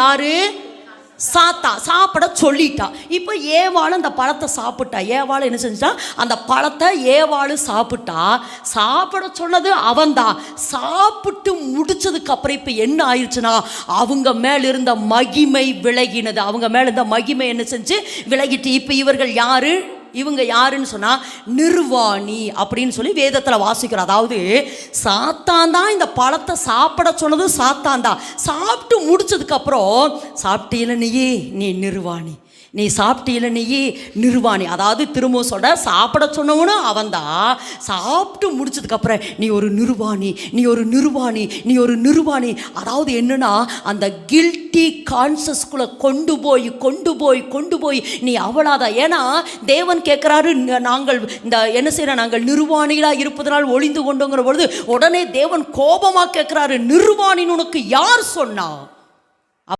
யாரு? சாத்தா சாப்பிட சொல்லிட்டா. இப்போ ஏவாள் அந்த பழத்தை சாப்பிட்டா. ஏவாள் என்ன செஞ்சா அந்த பழத்தை ஏவாள் சாப்பிட்டா. சாப்பிட சொன்னது அவன்தான் சாப்பிட்டு முடிச்சதுக்கு அப்புறம் இப்போ என்ன ஆயிடுச்சுன்னா அவங்க மேல இருந்த மகிமை விலகினது. அவங்க மேல இருந்த மகிமை என்ன செஞ்சு? விலகிட்டு இப்போ இவர்கள் யாரு? இவங்க யாருன்னு சொன்னால் நிர்வாணி அப்படின்னு சொல்லி வேதத்தில் வாசிக்கிறோம் அதாவது சாத்தான் தான் இந்த பழத்தை சாப்பிட சொன்னது சாத்தான் தான். சாப்பிட்டு முடிச்சதுக்கப்புறம் சாப்பிட்டீல நீயே நீ நிர்வாணி. நீ சாப்பிட்டீல நீயே நிர்வாணி. அதாவது திரும்ப சொல்ற சாப்பிட சொன்னவனும் அவன்தான் சாப்பிட்டு முடிச்சதுக்கப்புறம் நீ ஒரு நிர்வாணி நீ ஒரு நிர்வாணி நீ ஒரு நிர்வாணி. அதாவது என்னன்னா அந்த கில்ட்டி கான்சஸ்குள்ளே கொண்டு போய் கொண்டு போய் கொண்டு போய் நீ அவளாதா ஏன்னா தேவன் கேட்குறாரு. நாங்கள் இந்த என்ன செய்கிற நாங்கள் நிர்வாணிகளாக இருப்பதனால் ஒளிந்து கொண்டோங்கிற பொழுது உடனே தேவன் கோபமாக கேட்குறாரு. நிர்வாணின்னு உனக்கு யார் சொன்னா?